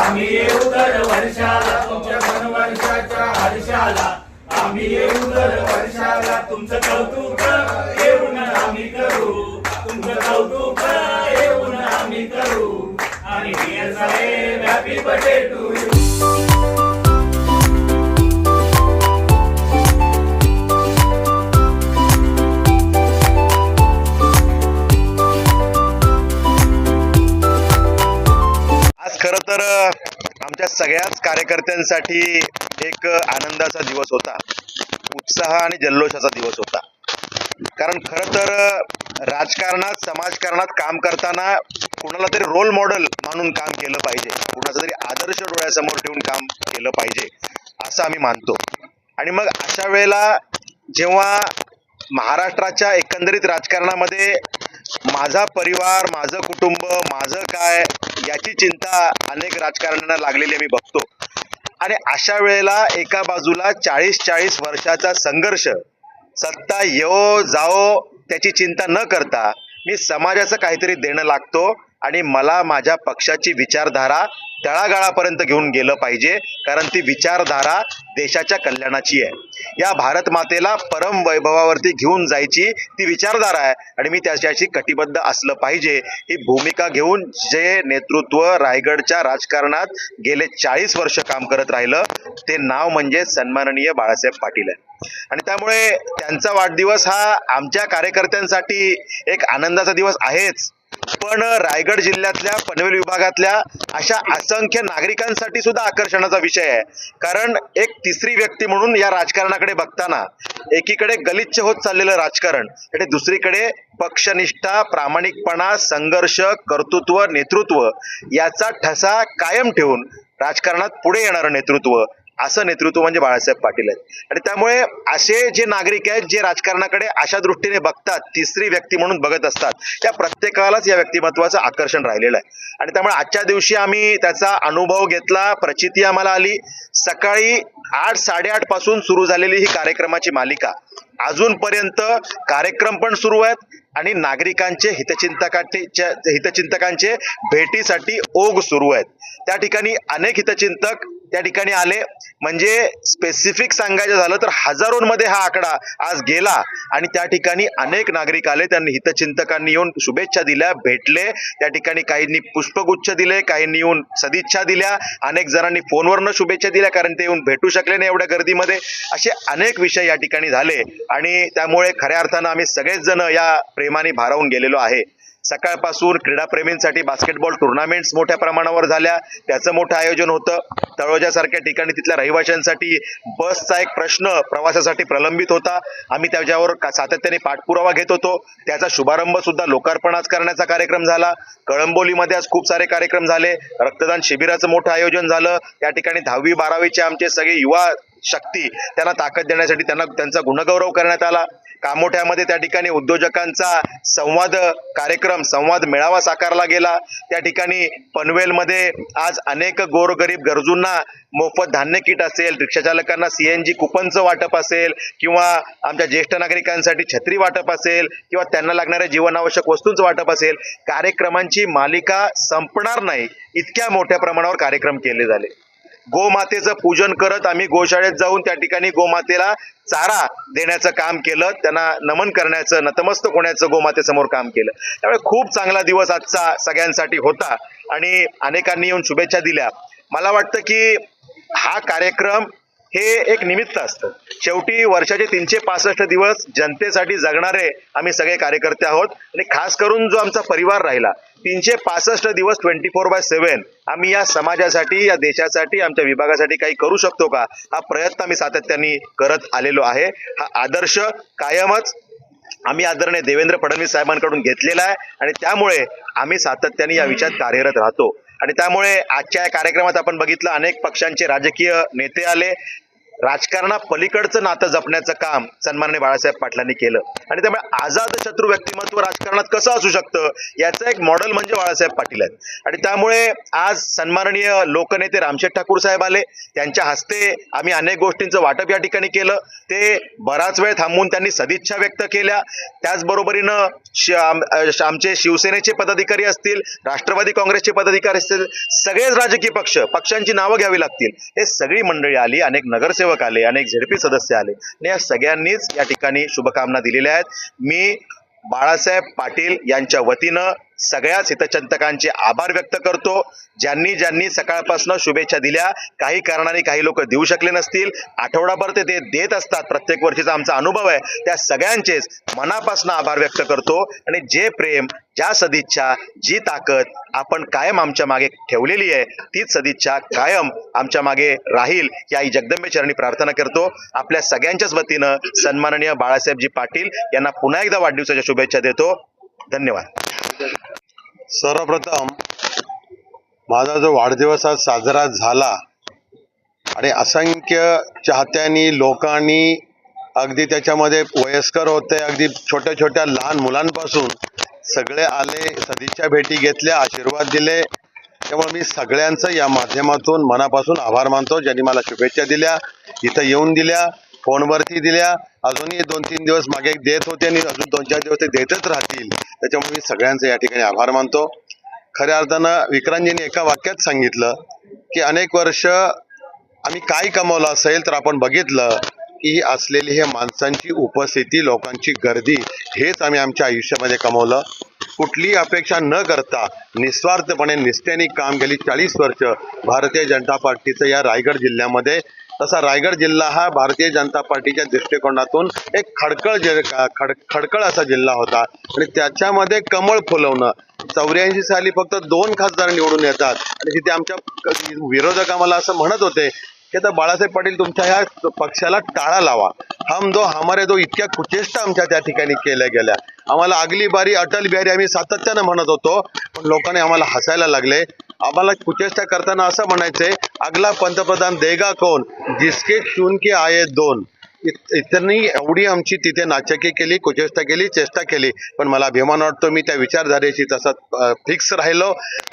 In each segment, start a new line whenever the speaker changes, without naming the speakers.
आम्ही येऊ दर वर्षाला तुमच्या वर्षाच्या हर्षाला. आम्ही येऊ दर वर्षाला तुमचं कौतुक येऊन आम्ही करू. तुमचं कौतुक येऊन आम्ही करू. आणि हॅपी बर्थडे टू यू
सगळ्याच कार्यकर्त्यांसाठी एक आनंदाचा दिवस होता. उत्साह आणि जल्लोषाचा दिवस होता. कारण खरं तर राजकारणात समाजकारणात काम करताना कुणाला तरी रोल मॉडेल मानून काम केलं पाहिजे. कुणाचा तरी आदर्श डोळ्यासमोर ठेवून काम केलं पाहिजे असं आम्ही मानतो. आणि मग अशा वेळेला जेव्हा महाराष्ट्राच्या एकंदरीत राजकारणामध्ये माझा परिवार माझं कुटुंब माझं काय याची चिंता अनेक राजकारण्यांना लागलेली मी बघतो. आणि अशा वेळेला एका बाजूला चाळीस चाळीस वर्षाचा संघर्ष सत्ता येवो जाओ त्याची चिंता न करता मी समाजाचं काहीतरी देणं लागतो आणि मला माझ्या पक्षाची विचारधारा तळागाळापर्यंत घेऊन गेलं पाहिजे कारण ती विचारधारा देशाच्या कल्याणाची आहे. या भारत मातेला परम वैभवावरती घेऊन जायची ती विचारधारा आहे. आणि मी त्याच्याशी कटिबद्ध असलं पाहिजे. ही भूमिका घेऊन जे नेतृत्व रायगडच्या राजकारणात गेले चाळीस वर्ष काम करत राहिलं ते नाव म्हणजे सन्माननीय बाळासाहेब पाटील आहे. आणि त्यामुळे त्यांचा वाढदिवस हा आमच्या कार्यकर्त्यांसाठी एक आनंदाचा दिवस आहेच. पण रायगड जिल्ह्यातल्या पनवेल विभागातल्या अशा असंख्य नागरिकांसाठी सुद्धा आकर्षणाचा विषय आहे. कारण एक तिसरी व्यक्ती म्हणून या राजकारणाकडे बघताना एकीकडे गलिच्छ होत चाललेलं राजकारण आणि दुसरीकडे पक्षनिष्ठा प्रामाणिकपणा संघर्ष कर्तृत्व नेतृत्व याचा ठसा कायम ठेवून राजकारणात पुढे येणारं नेतृत्व असं नेतृत्व म्हणजे बाळासाहेब पाटील आहेत. आणि त्यामुळे असे जे नागरिक आहेत जे राजकारणाकडे अशा दृष्टीने बघतात तिसरी व्यक्ती म्हणून बघत असतात त्या प्रत्येकालाच या व्यक्तिमत्वाचं आकर्षण राहिलेलं आहे. आणि त्यामुळे आजच्या दिवशी आम्ही त्याचा अनुभव घेतला प्रचिती आम्हाला आली. सकाळी आठ साडेआठपासून सुरू झालेली ही कार्यक्रमाची मालिका. अजूनपर्यंत कार्यक्रम पण सुरू आहेत आणि नागरिकांचे हितचिंतकांचे हितचिंतकांचे भेटीसाठी ओघ सुरू आहेत. त्या ठिकाणी अनेक हितचिंतक त्या ठिकाणी आले. म्हणजे स्पेसिफिक सांगायचं झालं तर हजारोंमध्ये हा आकडा आज गेला. आणि त्या ठिकाणी अनेक नागरिक आले. त्यांनी हितचिंतकांनी येऊन शुभेच्छा दिल्या भेटले. त्या ठिकाणी काहींनी पुष्पगुच्छ दिले काहींनी येऊन सदिच्छा दिल्या. अनेक जणांनी फोनवरनं शुभेच्छा दिल्या कारण ते येऊन भेटू शकले नाही एवढ्या गर्दीमध्ये. असे अनेक विषय या ठिकाणी झाले. आणि त्यामुळे खऱ्या अर्थानं आम्ही सगळेच जण या प्रेमाने भारावून गेलेलो आहे. सकाळपासून क्रीडाप्रेमींसाठी बास्केटबॉल टुर्नामेंट्स मोठ्या प्रमाणावर झाल्या. त्याचं मोठं आयोजन होतं. तळोजासारख्या ठिकाणी तिथल्या रहिवाशांसाठी बसचा एक प्रश्न प्रवासासाठी प्रलंबित होता. आम्ही त्याच्यावर सातत्याने पाठपुरावा घेत होतो. त्याचा शुभारंभ सुद्धा लोकार्पण आज करण्याचा कार्यक्रम झाला. कळंबोलीमध्ये आज खूप सारे कार्यक्रम झाले. रक्तदान शिबिराचं मोठं आयोजन झालं. त्या ठिकाणी दहावी बारावीचे आमचे सगळे युवा शक्ती त्यांना ताकद देण्यासाठी त्यांना त्यांचा गुणगौरव करण्यात आला. कामोठ्यामध्ये त्या ठिकाणी उद्योजकांचा संवाद कार्यक्रम संवाद मेळावा साकारला गेला. त्या ठिकाणी पनवेलमध्ये आज अनेक गोरगरीब गरजूंना मोफत धान्य किट असेल रिक्षाचालकांना सी एन जी कुपनचं वाटप असेल किंवा आमच्या ज्येष्ठ नागरिकांसाठी छत्री वाटप असेल किंवा त्यांना लागणाऱ्या जीवनावश्यक वस्तूंचं वाटप असेल कार्यक्रमांची मालिका संपणार नाही. इतक्या मोठ्या प्रमाणावर कार्यक्रम केले झाले. गोमातेचं पूजन करत आम्ही गोशाळेत जाऊन त्या ठिकाणी गोमातेला चारा देण्याचं काम केलं. त्यांना नमन करण्याचं नतमस्तक होण्याचं गोमातेसमोर काम केलं. त्यामुळे खूप चांगला दिवस आजचा सगळ्यांसाठी होता आणि अनेकांनी येऊन शुभेच्छा दिल्या. मला वाटतं की हा कार्यक्रम हे एक निमित्त असतं. शेवटी वर्षाचे तीनशे पासष्ट दिवस जनतेसाठी जगणारे आम्ही सगळे कार्यकर्ते आहोत. आणि खास करून जो आमचा परिवार राहिला तीनशे पासष्ट दिवस ट्वेंटी फोर बाय सेव्हन आम्ही या समाजासाठी या देशासाठी आमच्या विभागासाठी काही करू शकतो का? हा प्रयत्न आम्ही सातत्याने करत आलेलो आहे. हा आदर्श कायमच आम्ही आदरणीय देवेंद्र फडणवीस साहेबांकडून घेतलेला आहे. आणि त्यामुळे आम्ही सातत्याने या विषयात कार्यरत राहतो. आणि त्यामुळे आजच्या या कार्यक्रमात आपण बघितलं अनेक पक्षांचे राजकीय नेते आले. राजकारणा पलीकडचं नातं जपण्याचं काम सन्माननीय बाळासाहेब पाटलांनी केलं. आणि त्यामुळे आझाद शत्रू व्यक्तिमत्व राजकारणात कसं असू शकतं याचं एक मॉडेल म्हणजे बाळासाहेब पाटील आहेत. आणि त्यामुळे आज सन्माननीय लोकनेते रामशेठ ठाकूर साहेब आले. त्यांच्या हस्ते आम्ही अनेक गोष्टींचं वाटप या ठिकाणी केलं. ते बराच वेळ थांबून त्यांनी सदिच्छा व्यक्त केल्या. त्याचबरोबरीनं आमचे शिवसेनेचे पदाधिकारी असतील राष्ट्रवादी काँग्रेसचे पदाधिकारी असतील सगळेच राजकीय पक्ष पक्षांची नावं घ्यावी लागतील. हे सगळी मंडळी आली अनेक नगरसेवक आले अनेक झेडपी सदस्य आले. आणि या सगळ्यांनीच या ठिकाणी शुभकामना दिलेल्या आहेत. मी बाळासाहेब पाटील यांच्या वतीनं सगळ्याच हितचिंतकांचे आभार व्यक्त करतो. ज्यांनी ज्यांनी सकाळपासून शुभेच्छा दिल्या काही कारणाने काही लोक देऊ शकले नसतील. आठवडाभर ते ते देत असतात. प्रत्येक वर्षीचा आमचा अनुभव आहे. त्या सगळ्यांचेच मनापासून आभार व्यक्त करतो. आणि जे प्रेम ज्या सदिच्छा जी ताकद आपण कायम आमच्या मागे ठेवलेली आहे तीच सदिच्छा कायम आमच्या मागे राहील या आई जगदंबे चरणी प्रार्थना करतो. आपल्या सगळ्यांच्याच वतीनं सन्माननीय बाळासाहेबजी पाटील यांना पुन्हा एकदा वाढदिवसाच्या शुभेच्छा देतो. धन्यवाद.
सर्वप्रथम माझा जो वाढदिवस आज साजरा झाला आणि असंख्य चाहत्यांनी लोकांनी अगदी त्याच्यामध्ये वयस्कर होते अगदी छोट्या छोट्या लहान मुलांपासून सगळे आले सदिच्छा भेटी घेतल्या आशीर्वाद दिले. त्यामुळे मी सगळ्यांचं या माध्यमातून मनापासून आभार मानतो. ज्यांनी मला शुभेच्छा दिल्या इथं येऊन दिल्या. फोनवरती दिल्या. अजूनही दोन तीन दिवस मागे देत होते आणि अजून दोन चार दिवस ते देतच राहतील. त्याच्यामुळे मी सगळ्यांचं या ठिकाणी आभार मानतो. खऱ्या अर्थानं विक्रांतजींनी एका वाक्यात सांगितलं की अनेक वर्ष आम्ही काय कमवलं असेल तर आपण बघितलं की असलेली हे माणसांची उपस्थिती लोकांची गर्दी हेच आम्ही आमच्या आयुष्यामध्ये कमवलं. कुठलीही अपेक्षा न करता निस्वार्थपणे निष्ठेने काम केली चाळीस वर्ष भारतीय जनता पार्टीचं या रायगड जिल्ह्यामध्ये. तसा रायगड जिल्हा हा भारतीय जनता पार्टीच्या दृष्टिकोनातून एक खडकळ जे खड खडकळ असा जिल्हा होता. आणि त्याच्यामध्ये कमळ फुलवणं. चौऱ्याऐंशी साली फक्त दोन खासदार निवडून येतात. आणि तिथे आमच्या विरोधक आम्हाला असं म्हणत होते की आता बाळासाहेब पाटील तुमच्या ह्या पक्षाला टाळा लावा. हम दो हमारे दो इतक्या कुचेष्टा आमच्या त्या ठिकाणी केल्या गेल्या. आम्हाला अगली बारी अटल बिहारी आम्ही सातत्यानं म्हणत होतो पण लोकांनी आम्हाला हसायला लागले. आम्हाला कुचेष्टा करताना असं म्हणायचंय अगला पंतप्रधान देगा कोण? जिसके चुन के आये दोन. इत- एवढी आमची तिथे नाचकी केली कुचेष्टा केली चेष्टा केली. पण मला अभिमान वाटतो मी त्या विचारधारेशी तसा फिक्स राहिलो.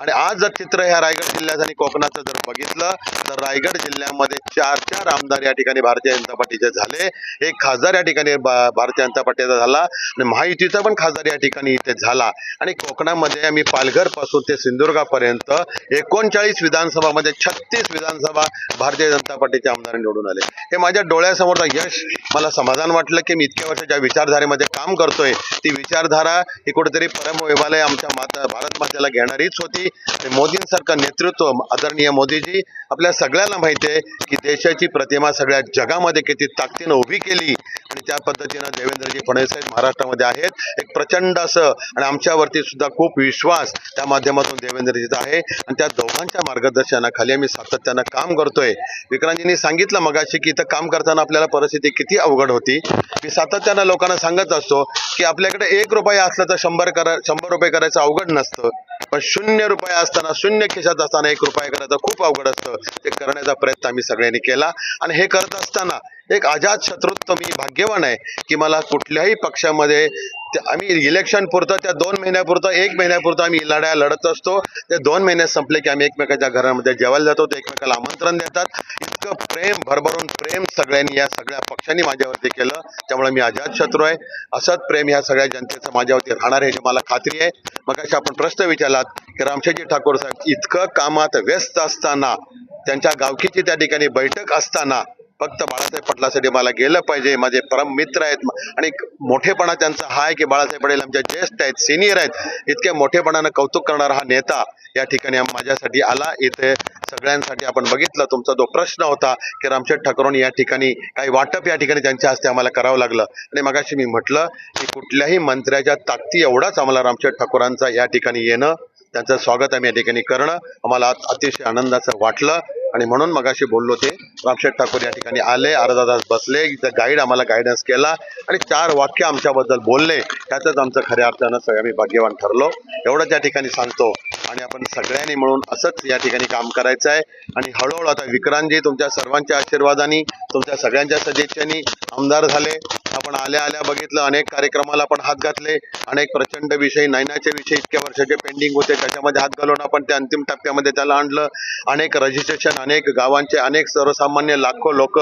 आणि आज जर चित्र ह्या रायगड जिल्ह्याचं आणि कोकणाचं जर बघितलं तर रायगड जिल्ह्यामध्ये चार चार आमदार या ठिकाणी भारतीय जनता पार्टीचे झाले. एक खासदार या ठिकाणी बा- भारतीय जनता पार्टीचा झाला. आणि महायुतीचा पण खासदार या ठिकाणी इथे झाला. आणि कोकणामध्ये आम्ही पालघरपासून ते सिंधुदुर्गापर्यंत एकोणचाळीस विधानसभामध्ये छत्तीस विधानसभा भारतीय जनता पार्टीचे आमदार निवडून आले. हे माझ्या डोळ्यासमोरचा यश मला समाधान वाटलं की मी इतक्या वर्ष ज्या विचारधारेमध्ये काम करतोय ती विचारधारा ही कुठेतरी परमविभालय आमच्या माता भारत मातेला घेणारीच होती. मोदींसारखं नेतृत्व आदरणीय मोदीजी आपल्या सगळ्यांना माहिती आहे की देशाची प्रतिमा सगळ्या जगामध्ये किती ताकदीनं उभी केली. आणि त्या पद्धतीनं देवेंद्रजी फडणवीस साहेब महाराष्ट्रामध्ये आहेत. एक प्रचंड असं आणि आमच्यावरती सुद्धा खूप विश्वास त्या माध्यमातून देवेंद्रजीचा आहे. आणि त्या दोघांच्या मार्गदर्शनाखाली आम्ही सातत्यानं काम करतोय. विक्रांतजींनी सांगितलं मगाशी की इथं काम करताना आपल्याला परिस्थिती किती अवघड होती मी सातत्यानं लोकांना सांगत असतो की आपल्याकडे एक रुपया असला तर शंभर करा शंभर रुपये करायचं अवघड नसतं. पण शून्य रुपये असताना शून्य खिशात असताना एक रुपया करायचं खूप अवघड असतं. ते करण्याचा प्रयत्न आम्ही सगळ्यांनी केला. आणि हे करत असताना एक अजात शत्रुत्व मी भाग्यवान आहे की मला कुठल्याही पक्षामध्ये ते- आम्ही इलेक्शन पुरतं त्या दोन महिन्यापुरतं एक महिन्यापुरतं आम्ही लढ्या लढत असतो. ते दोन महिने संपले की आम्ही एकमेकाच्या घरामध्ये जेवायला जातो. ते एकमेकाला आमंत्रण देतात. इतकं प्रेम भरभरून प्रेम सगळ्यांनी या सगळ्या पक्षांनी माझ्यावरती केलं. त्यामुळे मी अजात शत्रू आहे. असंच प्रेम या सगळ्या जनतेचं माझ्यावरती राहणार आहे मला खात्री आहे. मग अशा आपण प्रश्न विचारलात की रामशेजी ठाकूर साहेब इतकं कामात व्यस्त असताना त्यांच्या गावकीची त्या ठिकाणी बैठक असताना फक्त बाळासाहेब पाटलासाठी मला गेलं पाहिजे. माझे परम मित्र आहेत. आणि मोठेपणा त्यांचा हा आहे की बाळासाहेब पाटील आमच्या ज्येष्ठ आहेत सिनियर आहेत. इतक्या मोठेपणानं कौतुक करणारा हा नेता या ठिकाणी माझ्यासाठी आला. इथे सगळ्यांसाठी आपण बघितलं. तुमचा जो प्रश्न होता की रामशेठ ठाकूरांनी या ठिकाणी काही वाटप या ठिकाणी त्यांच्या हस्ते आम्हाला करावं लागलं. आणि मगाशी मी म्हटलं की कुठल्याही मंत्र्याच्या ताकदी एवढाच आम्हाला रामशेठ ठाकूरांचा या ठिकाणी येणं त्यांचं स्वागत आम्ही या ठिकाणी करणं. आम्हाला अतिशय आनंदाचं वाटलं. आणि म्हणून मगाशी बोललो ते रामशेठ ठाकूर या ठिकाणी आले. अर्धा तास बसले. इथं गाईड आम्हाला गायडन्स केला. आणि चार वाक्य आमच्याबद्दल बोलले. त्यातच आमचं खऱ्या अर्थानं सगळं आम्ही भाग्यवान ठरलो. एवढं त्या ठिकाणी सांगतो. आणि आपण सगळ्यांनी मिळून असंच या ठिकाणी काम करायचं आहे. आणि हळूहळू आता विक्रांतजी तुमच्या सर्वांच्या आशीर्वादाने तुमच्या सगळ्यांच्या सदिच्छेने आमदार झाले. आपण आल्या आल्या बघितलं अनेक कार्यक्रमाला आपण हात घातले. अनेक प्रचंड विषय नैनाचे विषय इतक्या वर्षाचे पेंडिंग होते. त्याच्यामध्ये हात घालून आपण ते अंतिम टप्प्यामध्ये त्याला आणलं. अनेक रजिस्ट्रेशन अनेक गावांचे अनेक सर्वसामान्य लाखो लोक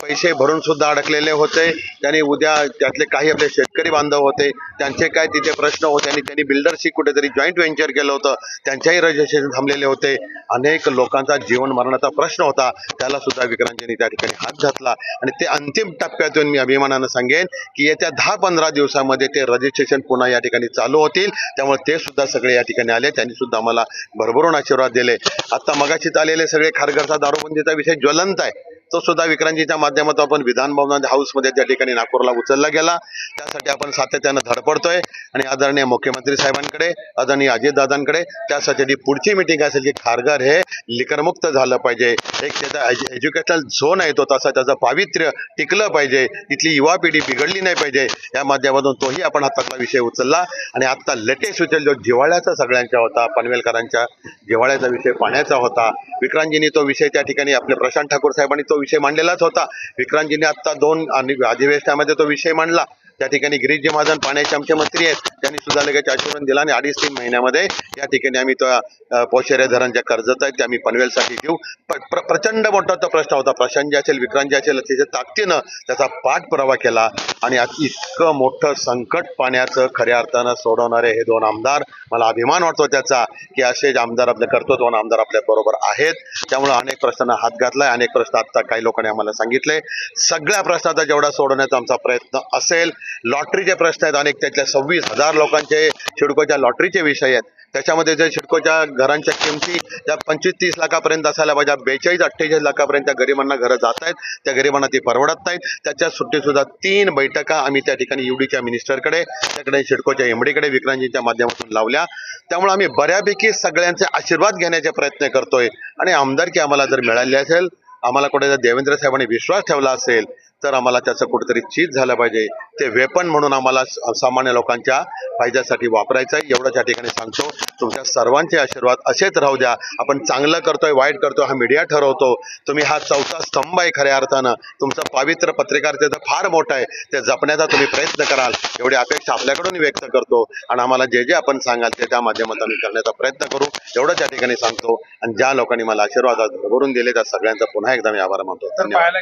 पैसे भरून सुद्धा अडकलेले होते. त्यांनी उद्या त्यातले काही आपले शेतकरी बांधव होते त्यांचे काय तिथे प्रश्न होते आणि त्यांनी बिल्डरशी कुठेतरी जॉईंट व्हेंचर केलं होतं. त्यांच्याही रजिस्ट्रेशन थांबलेले होते. अनेक लोकांचा जीवन मरणाचा प्रश्न होता. त्याला सुद्धा विक्रांतजींनी त्या ठिकाणी हात घातला. आणि ते अंतिम टप्प्यातून मी अभिमानानं सांगेन की येत्या दहा पंधरा दिवसामध्ये ते रजिस्ट्रेशन पुन्हा या ठिकाणी चालू होतील. त्यामुळे ते सुद्धा सगळे या ठिकाणी आले. त्यांनी सुद्धा मला भरभरून आशीर्वाद दिले. आता मगाशीत आलेले सगळे खारघरचा दारूबंदीचा विषय ज्वलंत आहे. तो सुद्धा विक्रांतीच्या माध्यमातून आपण विधानभवन हाऊसमध्ये त्या ठिकाणी नागपूरला उचलला गेला त्यासाठी आपण सातत्यानं धडपडतोय आणि आदरणीय मुख्यमंत्री साहेबांकडे आदरणीय अजितदादांकडे त्यासाठी जी पुढची मिटिंग असेल की खारघर हे लिकरमुक्त झालं पाहिजे. एक त्याचा एज्युकेशनल झोन आहे तो तसा त्याचं पावित्र्य टिकलं पाहिजे. तिथली युवा पिढी बिघडली नाही पाहिजे. या माध्यमातून तोही आपण हातातला विषय उचलला. आणि आता लेटेस्ट उचल जो जिव्हाळ्याचा सगळ्यांचा होता पनवेलकरांच्या जिव्हाळ्याचा विषय पाण्याचा होता विक्रांतजींनी तो विषय त्या ठिकाणी आपले प्रशांत ठाकूर साहेबांनी तो विषय मांडलेलाच होता. विक्रांतजींनी आता दोन आणि अधिवेशनामध्ये तो विषय मांडला. त्या ठिकाणी गिरीशजी महाजन पाण्याचे आमचे मंत्री आहेत. त्यांनी सुद्धा लगेच आश्वासन दिलं आणि अडीच तीन महिन्यामध्ये या ठिकाणी आम्ही त्या पोशेरे धरण ज्या कर्जत आहेत ते आम्ही पनवेलसाठी घेऊ. प्र- प्रचंड मोठा तो प्रश्न होता. प्रशांत जे असेल विक्रांत जे असेल त्याच्या ताकदीनं त्याचा पाठपुरावा केला आणि इतकं मोठं संकट पाण्याचं खऱ्या अर्थानं सोडवणारे हे दोन आमदार मला अभिमान वाटतो त्याचा की असे जे आमदार आपले करतो दोन आमदार आपल्या बरोबर आहेत. त्यामुळे अनेक प्रश्नांना हात घातलाय अनेक प्रश्न आता काही लोकांनी आम्हाला सांगितले. सगळ्या प्रश्नाचा जेवढा सोडवण्याचा आमचा प्रयत्न असेल लॉटरीचे प्रश्न आहेत अनेक त्यातल्या सव्वीस हजार लोकांचे शिडकोच्या लॉटरीचे विषय आहेत. त्याच्यामध्ये जे शिडकोच्या घरांच्या किमती त्या पंचवीस तीस लाखापर्यंत असायला पाहिजे. बेचाळीस अठ्ठेचाळीस लाखापर्यंत त्या गरिबांना घरं जात आहेत. त्या गरिबांना ती परवडत नाहीत. त्याच्या सुट्टीसुद्धा तीन बैठका आम्ही त्या ठिकाणी युडीच्या मिनिस्टरकडे त्याकडे शिडकोच्या एमडीकडे विक्रांतजींच्या माध्यमातून लावल्या. त्यामुळे आम्ही बऱ्यापैकी सगळ्यांचे आशीर्वाद घेण्याचे प्रयत्न करतोय. आणि आमदारकी आम्हाला जर मिळाली असेल आम्हाला कुठे जर देवेंद्र साहेबांनी विश्वास ठेवला असेल तर आम्हाला त्याचं कुठेतरी चीज झालं पाहिजे. ते वेपन म्हणून आम्हाला सामान्य लोकांच्या फायद्यासाठी वापरायचं आहे एवढं त्या ठिकाणी सांगतो. तुमच्या सर्वांचे आशीर्वाद असेच राहू द्या. आपण चांगलं करतोय वाईट करतोय हा मीडिया ठरवतो. तुम्ही हा चौथा स्तंभ आहे खऱ्या अर्थानं. तुमचं पावित्र्य पत्रकारितेचं फार मोठं आहे ते जपण्याचा तुम्ही प्रयत्न कराल. एवढी अपेक्षा आपल्याकडून व्यक्त करतो. आणि आम्हाला जे जे आपण सांगाल ते त्या माध्यमातून आम्ही करण्याचा प्रयत्न करू. एवढं त्या ठिकाणी सांगतो. आणि ज्या लोकांनी मला आशीर्वाद भरभरून दिले त्या सगळ्यांचा पुन्हा एकदा मी आभार मानतो. धन्यवाद.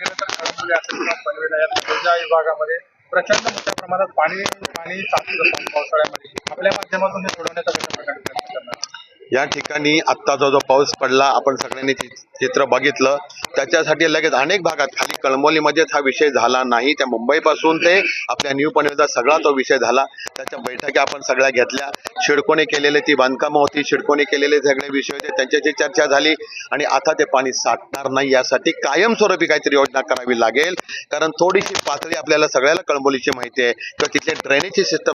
या सगळ्या विभागामध्ये प्रचंड मोठ्या प्रमाणात पाणी पाणी चालू असतं पावसाळ्यामध्ये. आपल्या माध्यमातून हे सोडवण्याचा प्रयत्न करणार
या ठिकाणी आत्ताचा जो पाऊस पडला आपण सगळ्यांनी चित्र बघितलं. त्याच्यासाठी लगेच अनेक भागात खाली कळंबोलीमध्येच हा विषय झाला नाही. त्या मुंबईपासून ते आपल्या न्यू पनवेलचा सगळा तो विषय झाला. त्याच्या बैठकी आपण सगळ्या घेतल्या. शिडकोने केलेले ती बांधकामं होती. शिडकोने केलेले सगळे विषय होते. त्यांच्याची चर्चा झाली. आणि आता ते पाणी साठणार नाही यासाठी कायमस्वरूपी काहीतरी योजना करावी लागेल. कारण थोडीशी पातळी आपल्याला सगळ्याला कळंबोलीची माहिती आहे. किंवा तिथले ड्रेनेजची सिस्टम